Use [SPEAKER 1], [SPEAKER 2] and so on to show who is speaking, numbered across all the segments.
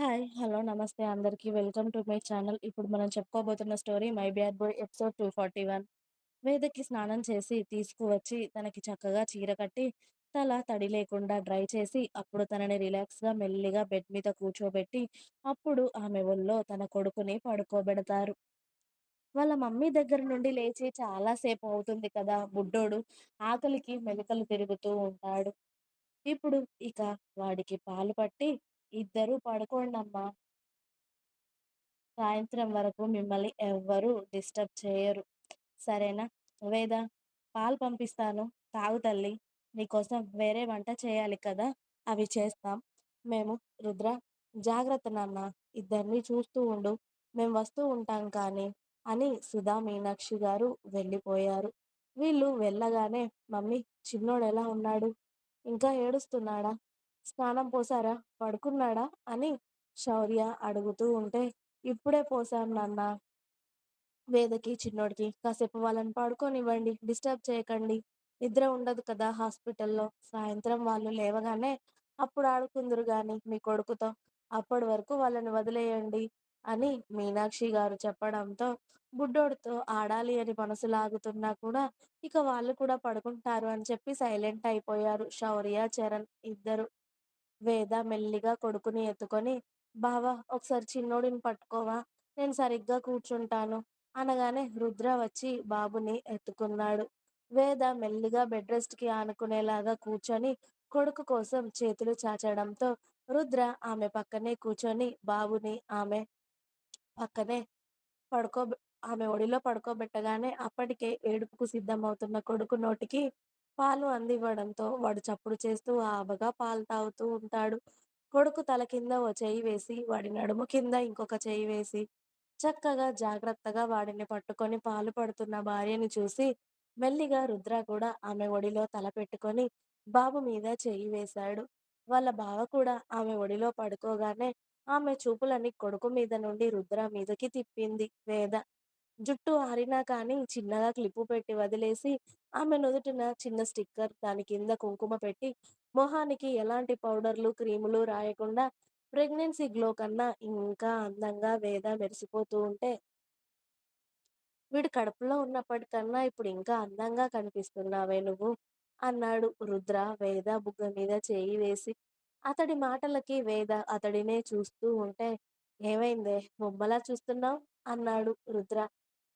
[SPEAKER 1] Hi. Hello. నమస్తే అందరికి. Welcome to my channel. ఇప్పుడు మనం చెప్పుకోబోతున్న story 'my bad boy' episode 241. వేదకి స్నానం చేసి తీసుకువచ్చి తనకి చక్కగా చీర కట్టి, తల తడి లేకుండా డ్రై చేసి, అప్పుడు తనని రిలాక్స్‌గా మెల్లిగా బెడ్ మీద కూర్చోబెట్టి, అప్పుడు ఆమె ఒళ్ళో తన కొడుకుని పడుకోబెడతారు. వాళ్ళ మమ్మీ దగ్గర నుండి లేచి చాలాసేపు అవుతుంది కదా! బుడ్డోడు ఆకలికి మెలికలు తిరుగుతూ ఉంటాడు. ఇప్పుడు ఇక వాడికి పాలు పట్టి, ఇద్దరూ పడుకోండమ్మా! సాయంత్రం వరకు మిమ్మల్ని ఎవ్వరూ డిస్టర్బ్ చేయరు. సరేనా! వేద పాలు పంపిస్తాను. తాగు తల్లీ! నీకోసం వేరే వంట చేయాలి కదా! అవి చేస్తాం మేము. రుద్ర జాగ్రత్త నాన్నా! ఇద్దర్నీ చూస్తూ ఉండు. మేం వస్తూ ఉంటాం కానీ అని సుధా మీనాక్షి గారు వెళ్ళిపోయారు. వీళ్ళు వెళ్ళగానే మమ్మీ చిన్నోడెలా ఉన్నాడు? ఇంకా ఏడుస్తున్నాడా? స్నానం పోసారా పడుకున్నాడా? అని శౌర్య అడుగుతూ ఉంటే, ఇప్పుడే పోసాను నాన్న వేదకి, చిన్నోడికి కాసేపు వాళ్ళని పడుకోనివ్వండి. డిస్టర్బ్ చేయకండి. నిద్ర ఉండదు కదా హాస్పిటల్లో. సాయంత్రం వాళ్ళు లేవగానే అప్పుడు ఆడుకుందురు గాని మీ కొడుకుతో. అప్పటి వరకు వాళ్ళని వదిలేయండి అని మీనాక్షి గారు చెప్పడంతో, బుడ్డోడితో ఆడాలి అని మనసు లాగుతున్నా కూడా, ఇక వాళ్ళు కూడా పడుకుంటారు అని చెప్పి సైలెంట్ అయిపోయారు శౌర్య, చరణ్ ఇద్దరు. వేద మెల్లిగా కొడుకుని ఎత్తుకొని, బావా ఒకసారి చిన్నోడిని పట్టుకోవా? నేను సరిగ్గా కూర్చుంటాను అనగానే రుద్ర వచ్చి బాబుని ఎత్తుకున్నాడు. వేద మెల్లిగా బెడ్ రెస్ట్‌కి ఆనుకునేలాగా కూర్చొని, కొడుకు కోసం చేతులు చాచడంతో, రుద్ర ఆమె పక్కనే కూర్చొని బాబుని ఆమె పక్కనే పడుకోబె ఆమె ఒడిలో పడుకోబెట్టగానే అప్పటికే ఏడుపుకు సిద్ధమవుతున్న కొడుకు నోటికి పాలు అందివ్వడంతో వాడు చప్పుడు చేస్తూ ఆబగా పాలు తాగుతూ ఉంటాడు. కొడుకు తల కింద ఓ చేయి వేసి, వాడి నడుము కింద ఇంకొక చేయి వేసి, చక్కగా జాగ్రత్తగా వాడిని పట్టుకొని పాలు పడుతున్న భార్యని చూసి, మెల్లిగా రుద్ర కూడా ఆమె ఒడిలో తల పెట్టుకొని, బాబు మీద చేయి వేశాడు. వాళ్ళ బావ కూడా ఆమె ఒడిలో పడుకోగానే, ఆమె చూపులని కొడుకు మీద నుండి రుద్ర మీదకి తిప్పింది వేద. జుట్టు ఆరినా కానీ చిన్నగా క్లిప్పు పెట్టి వదిలేసి, ఆమె నుదుటిన చిన్న స్టిక్కర్, దాని కింద కుంకుమ పెట్టి, మొహానికి ఎలాంటి పౌడర్లు, క్రీములు రాయకుండా ప్రెగ్నెన్సీ గ్లో కన్నా ఇంకా అందంగా వేద మెరిసిపోతూ ఉంటే, వీడు కడుపులో ఉన్నప్పటికన్నా ఇప్పుడు ఇంకా అందంగా కనిపిస్తున్నావే నువ్వు అన్నాడు రుద్ర వేద బుగ్గ మీద చేయి వేసి. అతడి మాటలకి వేద అతడినే చూస్తూ ఉంటే, ఏమైందే బొమ్మలా చూస్తున్నావు అన్నాడు రుద్ర.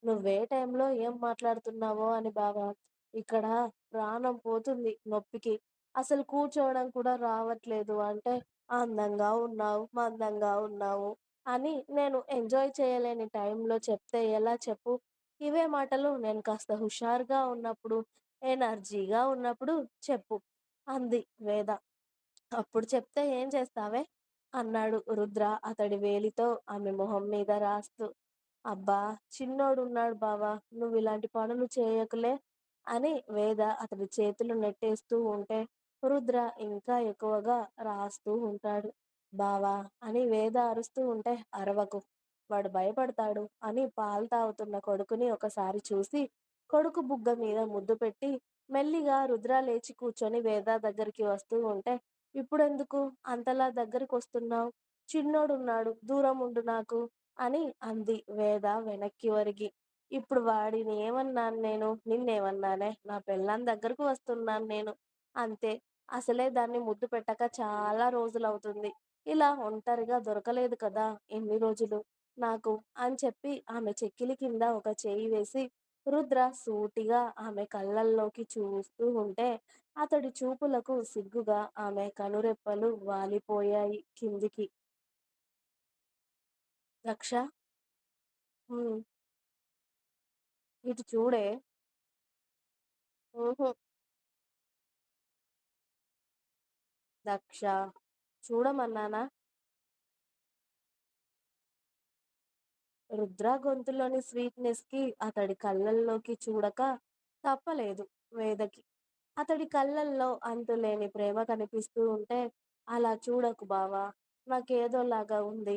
[SPEAKER 1] నువ్వే టైంలో ఏం మాట్లాడుతున్నావో అని బావా! ఇక్కడ ప్రాణం పోతుంది నొప్పికి. అసలు కూర్చోవడం కూడా రావట్లేదు అంటే, అందంగా ఉన్నావు, మందంగా ఉన్నావు అని నేను ఎంజాయ్ చేయలేని టైంలో చెప్తే ఎలా చెప్పు? ఇవే మాటలు నేను కాస్త హుషారుగా ఉన్నప్పుడు, ఎనర్జీగా ఉన్నప్పుడు చెప్పు అంది వేద. అప్పుడు చెప్తే ఏం చేస్తావే? అన్నాడు రుద్ర అతడి వేలితో ఆమె మొహం మీద రాస్తూ. అబ్బా చిన్నోడున్నాడు బావా! నువ్విలాంటి పనులు చేయకులే అని వేద అతడి చేతులు నెట్టేస్తూ ఉంటే, రుద్ర ఇంకా ఎక్కువగా రాస్తూ ఉంటాడు. బావా అని వేద అరుస్తూ ఉంటే, అరవకు. వాడు భయపడతాడు అని పాలు తాగుతున్న కొడుకుని ఒకసారి చూసి, కొడుకు బుగ్గ మీద ముద్దు పెట్టి, మెల్లిగా రుద్ర లేచి కూర్చొని వేద దగ్గరికి వస్తూ ఉంటే, ఇప్పుడెందుకు అంతలా దగ్గరకొస్తున్నావ్? చిన్నోడున్నాడు దూరం ఉండు నాకు అని అంది వేద వెనక్కి ఒరిగి. ఇప్పుడు వాడిని ఏమన్నాను నేను? నిన్నేమన్నానే? నా పెళ్ళాం దగ్గరకు వస్తున్నాను నేను. అంతే. అసలే దాన్ని ముద్దు పెట్టక చాలా రోజులు అవుతుంది ఇలా ఒంటరిగా దొరకలేదు కదా ఎన్ని రోజులు నాకు అని చెప్పి ఆమె చెక్కిలి కింద ఒక చేయి వేసి, రుద్ర సూటిగా ఆమె కళ్ళల్లోకి చూస్తూ ఉంటే, అతడి చూపులకు సిగ్గుగా ఆమె కనురెప్పలు వాలిపోయాయి కిందికి. దక్ష హ్మ్. ఇటు చూడే. దక్ష చూడమన్నానా? రుద్ర గొంతులోని స్వీట్‌నెస్‌కి అతడి కళ్ళల్లోకి చూడక తప్పలేదు వేదకి. అతడి కళ్ళల్లో అంతులేని ప్రేమ కనిపిస్తూ ఉంటే, అలా చూడకు బావా! నాకేదోలాగా ఉంది